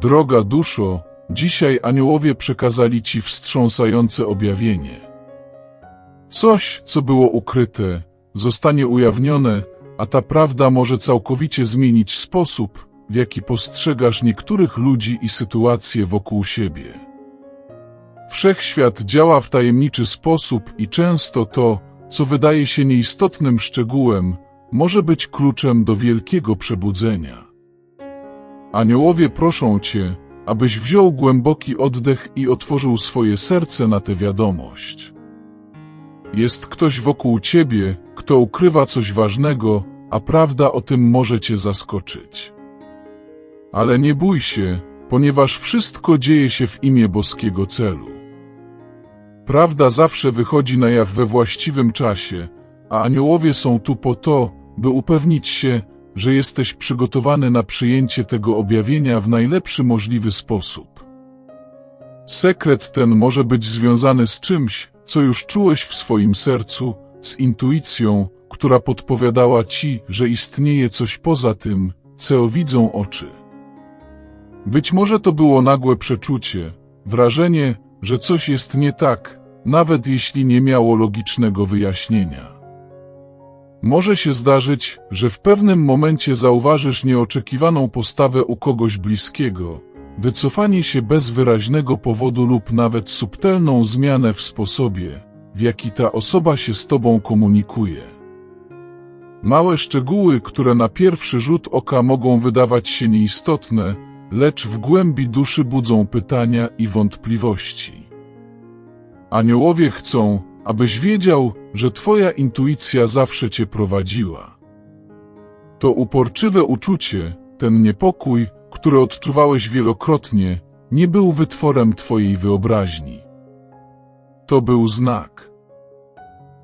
Droga duszo, dzisiaj aniołowie przekazali ci wstrząsające objawienie. Coś, co było ukryte, zostanie ujawnione, a ta prawda może całkowicie zmienić sposób, w jaki postrzegasz niektórych ludzi i sytuacje wokół siebie. Wszechświat działa w tajemniczy sposób i często to, co wydaje się nieistotnym szczegółem, może być kluczem do wielkiego przebudzenia. Aniołowie proszą Cię, abyś wziął głęboki oddech i otworzył swoje serce na tę wiadomość. Jest ktoś wokół Ciebie, kto ukrywa coś ważnego, a prawda o tym może Cię zaskoczyć. Ale nie bój się, ponieważ wszystko dzieje się w imię boskiego celu. Prawda zawsze wychodzi na jaw we właściwym czasie, a aniołowie są tu po to, by upewnić się, że jesteś przygotowany na przyjęcie tego objawienia w najlepszy możliwy sposób. Sekret ten może być związany z czymś, co już czułeś w swoim sercu, z intuicją, która podpowiadała ci, że istnieje coś poza tym, co widzą oczy. Być może to było nagłe przeczucie, wrażenie, że coś jest nie tak, nawet jeśli nie miało logicznego wyjaśnienia. Może się zdarzyć, że w pewnym momencie zauważysz nieoczekiwaną postawę u kogoś bliskiego, wycofanie się bez wyraźnego powodu lub nawet subtelną zmianę w sposobie, w jaki ta osoba się z tobą komunikuje. Małe szczegóły, które na pierwszy rzut oka mogą wydawać się nieistotne, lecz w głębi duszy budzą pytania i wątpliwości. Aniołowie chcą, abyś wiedział, że Twoja intuicja zawsze Cię prowadziła. To uporczywe uczucie, ten niepokój, który odczuwałeś wielokrotnie, nie był wytworem Twojej wyobraźni. To był znak.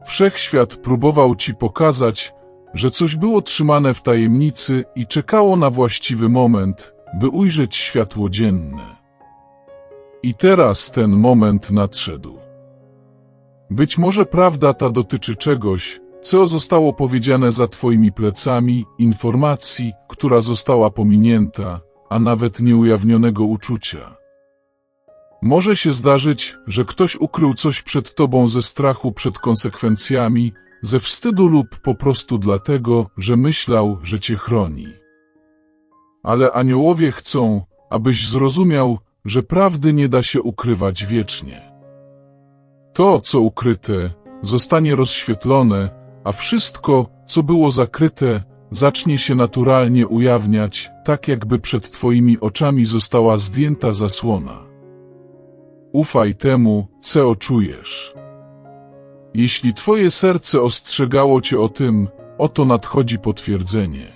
Wszechświat próbował Ci pokazać, że coś było trzymane w tajemnicy i czekało na właściwy moment, by ujrzeć światło dzienne. I teraz ten moment nadszedł. Być może prawda ta dotyczy czegoś, co zostało powiedziane za Twoimi plecami, informacji, która została pominięta, a nawet nieujawnionego uczucia. Może się zdarzyć, że ktoś ukrył coś przed Tobą ze strachu przed konsekwencjami, ze wstydu lub po prostu dlatego, że myślał, że Cię chroni. Ale aniołowie chcą, abyś zrozumiał, że prawdy nie da się ukrywać wiecznie. To, co ukryte, zostanie rozświetlone, a wszystko, co było zakryte, zacznie się naturalnie ujawniać, tak jakby przed Twoimi oczami została zdjęta zasłona. Ufaj temu, co czujesz. Jeśli Twoje serce ostrzegało Cię o tym, oto nadchodzi potwierdzenie.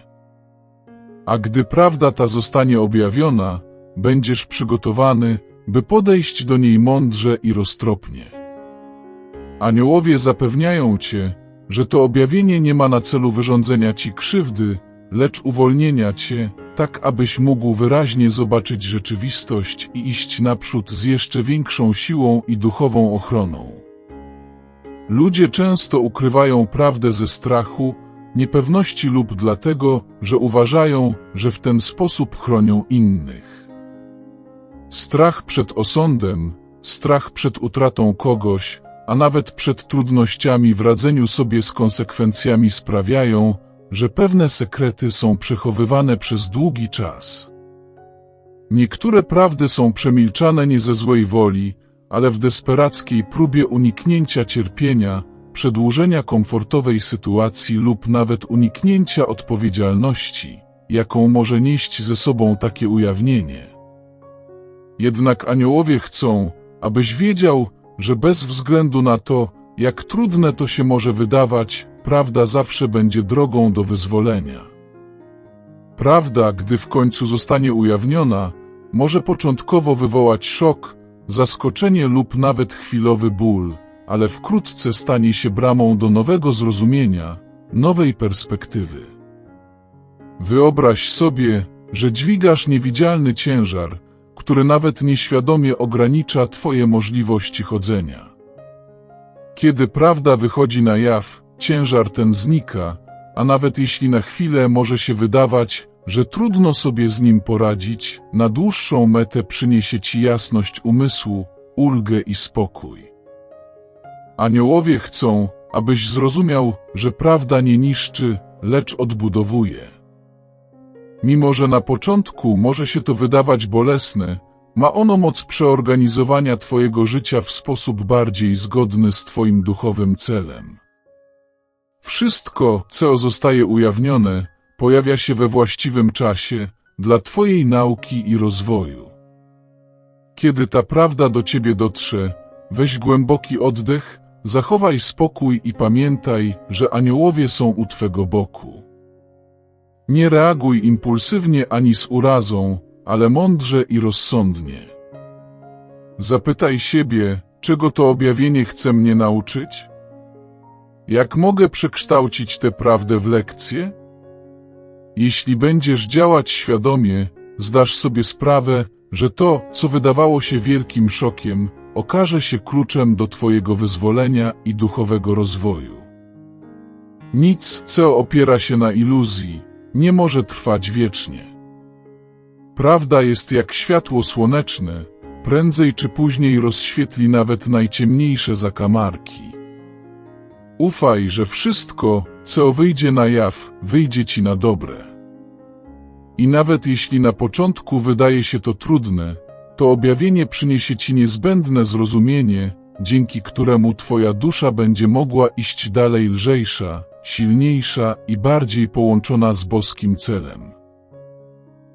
A gdy prawda ta zostanie objawiona, będziesz przygotowany, by podejść do niej mądrze i roztropnie. Aniołowie zapewniają Cię, że to objawienie nie ma na celu wyrządzenia Ci krzywdy, lecz uwolnienia Cię, tak abyś mógł wyraźnie zobaczyć rzeczywistość i iść naprzód z jeszcze większą siłą i duchową ochroną. Ludzie często ukrywają prawdę ze strachu, niepewności lub dlatego, że uważają, że w ten sposób chronią innych. Strach przed osądem, strach przed utratą kogoś, a nawet przed trudnościami w radzeniu sobie z konsekwencjami sprawiają, że pewne sekrety są przechowywane przez długi czas. Niektóre prawdy są przemilczane nie ze złej woli, ale w desperackiej próbie uniknięcia cierpienia, przedłużenia komfortowej sytuacji lub nawet uniknięcia odpowiedzialności, jaką może nieść ze sobą takie ujawnienie. Jednak aniołowie chcą, abyś wiedział, że bez względu na to, jak trudne to się może wydawać, prawda zawsze będzie drogą do wyzwolenia. Prawda, gdy w końcu zostanie ujawniona, może początkowo wywołać szok, zaskoczenie lub nawet chwilowy ból, ale wkrótce stanie się bramą do nowego zrozumienia, nowej perspektywy. Wyobraź sobie, że dźwigasz niewidzialny ciężar, który nawet nieświadomie ogranicza Twoje możliwości chodzenia. Kiedy prawda wychodzi na jaw, ciężar ten znika, a nawet jeśli na chwilę może się wydawać, że trudno sobie z nim poradzić, na dłuższą metę przyniesie ci jasność umysłu, ulgę i spokój. Aniołowie chcą, abyś zrozumiał, że prawda nie niszczy, lecz odbudowuje. Mimo, że na początku może się to wydawać bolesne, ma ono moc przeorganizowania Twojego życia w sposób bardziej zgodny z Twoim duchowym celem. Wszystko, co zostaje ujawnione, pojawia się we właściwym czasie dla Twojej nauki i rozwoju. Kiedy ta prawda do Ciebie dotrze, weź głęboki oddech, zachowaj spokój i pamiętaj, że aniołowie są u Twego boku. Nie reaguj impulsywnie ani z urazą, ale mądrze i rozsądnie. Zapytaj siebie, czego to objawienie chce mnie nauczyć? Jak mogę przekształcić tę prawdę w lekcję? Jeśli będziesz działać świadomie, zdasz sobie sprawę, że to, co wydawało się wielkim szokiem, okaże się kluczem do Twojego wyzwolenia i duchowego rozwoju. Nic, co opiera się na iluzji, nie może trwać wiecznie. Prawda jest jak światło słoneczne, prędzej czy później rozświetli nawet najciemniejsze zakamarki. Ufaj, że wszystko, co wyjdzie na jaw, wyjdzie ci na dobre. I nawet jeśli na początku wydaje się to trudne, to objawienie przyniesie ci niezbędne zrozumienie, dzięki któremu twoja dusza będzie mogła iść dalej lżejsza, silniejsza i bardziej połączona z boskim celem.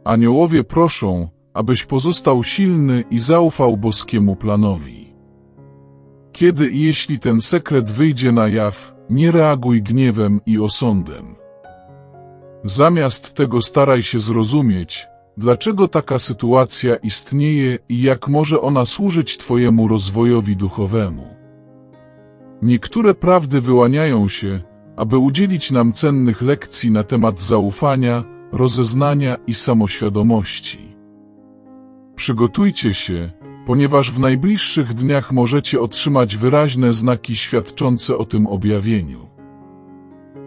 Aniołowie proszą, abyś pozostał silny i zaufał boskiemu planowi. Kiedy i jeśli ten sekret wyjdzie na jaw, nie reaguj gniewem i osądem. Zamiast tego staraj się zrozumieć, dlaczego taka sytuacja istnieje i jak może ona służyć Twojemu rozwojowi duchowemu. Niektóre prawdy wyłaniają się, aby udzielić nam cennych lekcji na temat zaufania, rozeznania i samoświadomości. Przygotujcie się, ponieważ w najbliższych dniach możecie otrzymać wyraźne znaki świadczące o tym objawieniu.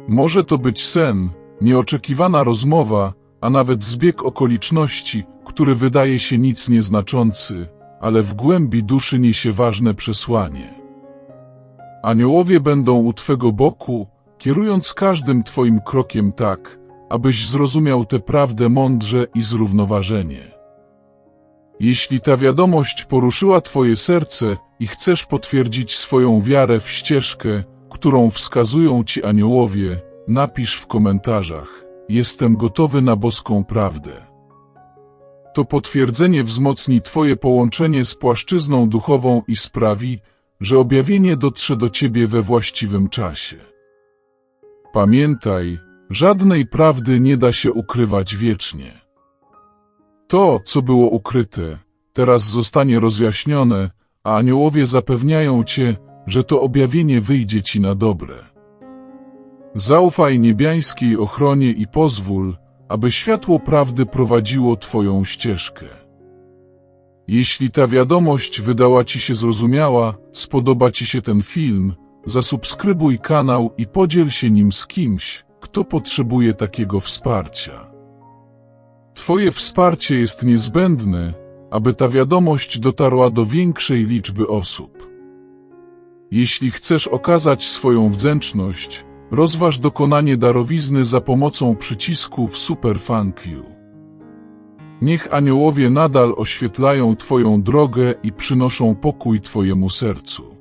Może to być sen, nieoczekiwana rozmowa, a nawet zbieg okoliczności, który wydaje się nic nieznaczący, ale w głębi duszy niesie ważne przesłanie. Aniołowie będą u Twego boku, kierując każdym Twoim krokiem tak, abyś zrozumiał tę prawdę mądrze i zrównoważenie. Jeśli ta wiadomość poruszyła Twoje serce i chcesz potwierdzić swoją wiarę w ścieżkę, którą wskazują Ci aniołowie, napisz w komentarzach: Jestem gotowy na boską prawdę. To potwierdzenie wzmocni Twoje połączenie z płaszczyzną duchową i sprawi, że objawienie dotrze do Ciebie we właściwym czasie. Pamiętaj, żadnej prawdy nie da się ukrywać wiecznie. To, co było ukryte, teraz zostanie rozjaśnione, a aniołowie zapewniają Cię, że to objawienie wyjdzie Ci na dobre. Zaufaj niebiańskiej ochronie i pozwól, aby światło prawdy prowadziło Twoją ścieżkę. Jeśli ta wiadomość wydała Ci się zrozumiała, spodoba Ci się ten film, zasubskrybuj kanał i podziel się nim z kimś, kto potrzebuje takiego wsparcia. Twoje wsparcie jest niezbędne, aby ta wiadomość dotarła do większej liczby osób. Jeśli chcesz okazać swoją wdzięczność, rozważ dokonanie darowizny za pomocą przycisków Super Thank You. Niech aniołowie nadal oświetlają Twoją drogę i przynoszą pokój Twojemu sercu.